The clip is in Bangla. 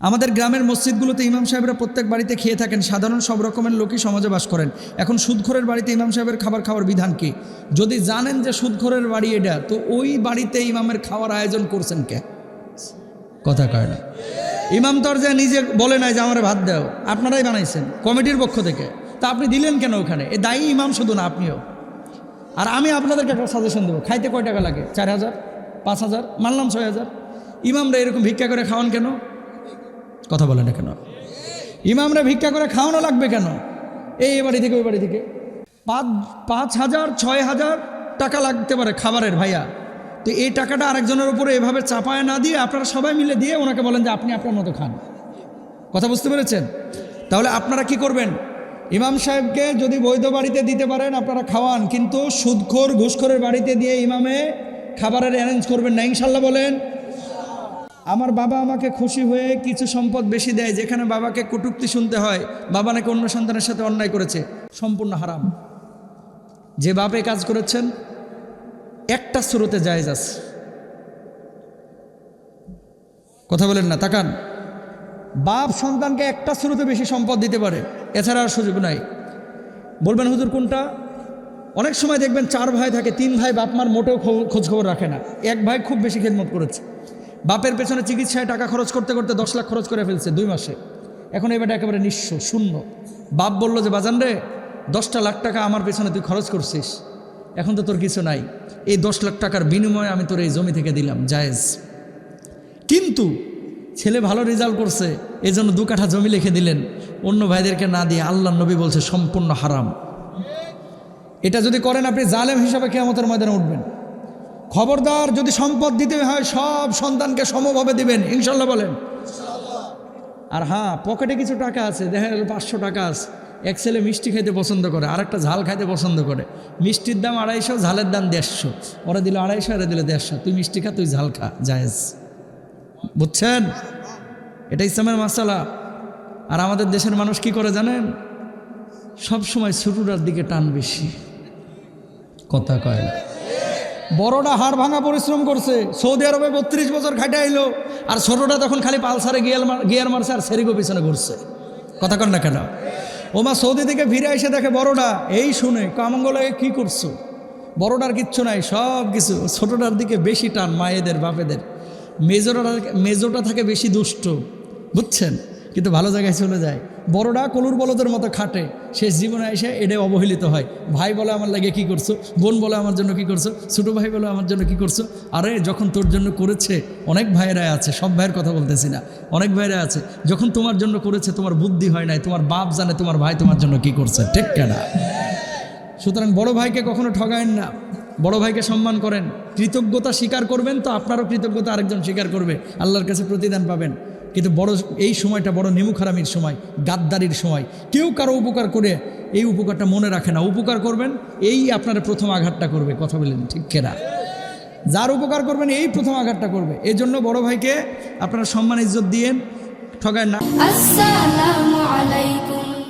আমাদের গ্রামের মসজিদগুলোতে ইমাম সাহেবরা প্রত্যেক বাড়িতে খেয়ে থাকেন, সাধারণ সব রকমের লোকই সমাজে বাস করেন। এখন সুদখোরের বাড়িতে ইমাম সাহেবের খাবার খাওয়ার বিধান কি? যদি জানেন যে সুদখোরের বাড়ি এটা, তো ওই বাড়িতে ইমামের খাওয়ার আয়োজন করছেন কে? কথা কয় না। ইমাম যে নিজে বলে নাই যে আমার ভাত দাও, আপনারাই বানাইছেন কমিটির পক্ষ থেকে। তা আপনি দিলেন কেন ওখানে? এ দায়ী ইমাম শুধু না, আপনিও। আর আমি আপনাদেরকে একটা সাজেশন দেবো। খাইতে কয় টাকা লাগে? চার হাজার? পাঁচ হাজার? মানলাম ছয় হাজার? ইমামরা এরকম ভিক্ষা করে খাওয়ান কেন? কথা বলে না কেন? ইমামরা ভিক্ষা করে খাওয়ানো লাগবে কেন? এই বাড়ি থেকে, ওই বাড়ি থেকে। পাঁচ পাঁচ হাজার, ছয় হাজার টাকা লাগতে পারে খাবারের ভাইয়া। তো এই টাকাটা আরেকজনের উপরে এভাবে চাপায় না দিয়ে আপনারা সবাই মিলে দিয়ে ওনাকে বলেন যে আপনি আপনার মতো খান। কথা বুঝতে পেরেছেন? তাহলে আপনারা কি করবেন? ইমাম সাহেবকে যদি বৈধ বাড়িতে দিতে পারেন, আপনারা খাওয়ান। কিন্তু সুদখোর ঘুষখোরের বাড়িতে দিয়ে ইমামে খাবারের অ্যারেঞ্জ করবেন না। ইনশাল্লাহ বলেন আমার বাবা আমাকে খুশি হয়ে কিছু সম্পদ বেশি দেয়, যেখানে বাবাকে কটুক্তি শুনতে হয়। বাবা নাকি অন্য সন্তানের সাথে অন্যায় করেছে। সম্পূর্ণ হারাম। যে বাপে কাজ করেছেন, একটা স্রোতে জায়েজ আছে। কথা বলেন না, তাকান। বাপ সন্তানকে একটা স্রোতে বেশি সম্পদ দিতে পারে, এছাড়া আর সুযোগ নাই। বলবেন হুজুর কোনটা? অনেক সময় দেখবেন চার ভাই থাকে, তিন ভাই বাপ মার মোটেও খোঁজখবর রাখে না। এক ভাই খুব বেশি খেদমত করেছে। বাপের পেছনে চিকিৎসায় টাকা খরচ করতে করতে দশ লাখ খরচ করে ফেলছে দুই মাসে। এখন এবারে একেবারে নিঃস্ব, শূন্য। বাপ বলল যে, বাজান রে, দশটা লাখ টাকা আমার পেছনে তুই খরচ করছিস। এখন তো তোর কিছু নাই। এই দশ লাখ টাকার বিনিময়ে আমি তোর এই জমি থেকে দিলাম, জায়েজ। কিন্তু ছেলে ভালো রেজাল্ট করছে এই জন্য দু কাঠা জমি লিখে দিলেন। অন্য ভাইদেরকে না দিয়ে আল্লাহ নবী বলছে সম্পূর্ণ হারাম। এটা যদি করেন আপনি জালেম হিসাবে কেয়ামতের ময়দানে উঠবেন। খবরদার যদি সম্পদ দিতে হয়, সব সন্তানকে সমভাবে দিবেন, ইনশাল্লাহ বলেন। আর হ্যাঁ পকেটে কিছু টাকা আছে, দেখা গেল পাঁচশো টাকা আছে। এক ছেলে মিষ্টি খাইতে পছন্দ করে আর একটা ঝাল খাইতে পছন্দ করে। মিষ্টির দাম আড়াইশো, ঝালের দাম দেড়শো। ওরা দিল আড়াইশো, এরা দিল দেড়শো। তুই মিষ্টি খা, তুই ঝাল খা, জায়েজ। বুঝছেন? এটা ইসলামের মাসালা। আর আমাদের দেশের মানুষ কি করে জানেন? সব সময় ছোটটার দিকে টান বেশি। কথা কয় বড়টা হাড় ভাঙা পরিশ্রম করছে। সৌদি আরবে বত্রিশ বছর খাটে আইলো, আর ছোটটা তখন খালি পালসারে গিয়ার গিয়ার মারছে আর সেরিগো পিছনে ঘুরছে। কথা কন না কেন? ওমা সৌদি থেকে ফিরে এসে দেখে বড়টা, এই শুনে কামঙ্গলাকে কি করছ? বড়টার কিচ্ছু নাই, সব কিছু। ছোটটার দিকে বেশি টান, মায়েদের, বাপেদের। মেজোটা মেজোটা থাকে বেশি দুষ্ট, বুঝছেন? কিন্তু ভালো জায়গায় চলে যায়। বড়রা কলুর বলদের মতো খাটে। শেষ জীবনে এসে এডে অবহেলিত হয়। ভাই বলে আমার লাগে কি করছ? বোন বলে আমার জন্য কি করছ? ছোটো ভাই বলে আমার জন্য কি করছ? আরে, যখন তোর জন্য করেছে, অনেক ভাইয়েরা আছে। সব ভাইয়ের কথা বলতেছি না। অনেক ভাইয়েরা আছে। যখন তোমার জন্য করেছে, তোমার বুদ্ধি হয় নাই, তোমার বাপ জানে তোমার ভাই তোমার জন্য কি করছে। ঠিক কেনা? সুতরাং বড় ভাইকে কখনো ঠগায়েন না। বড় ভাইকে সম্মান করেন, কৃতজ্ঞতা স্বীকার করবেন তো আপনারও কৃতজ্ঞতা আরেকজন স্বীকার করবে, আল্লাহর কাছে প্রতিদান পাবেন। কিন্তু বড়, এই সময়টা বড় নিমুখারামির সময়, গাদ্দারির সময়। কেউ কারও উপকার করে এই উপকারটা মনে রাখে না। উপকার করবেন, এই আপনার প্রথম আঘাতটা করবে, কথা বললেন ঠিক কেনা। যার উপকার করবেন, এই প্রথম আঘাতটা করবে। এই জন্য বড় ভাইকে আপনারা সম্মান, ইজ্জত দিয়েন ঠগায় না। আসসালামু আলাইকুম।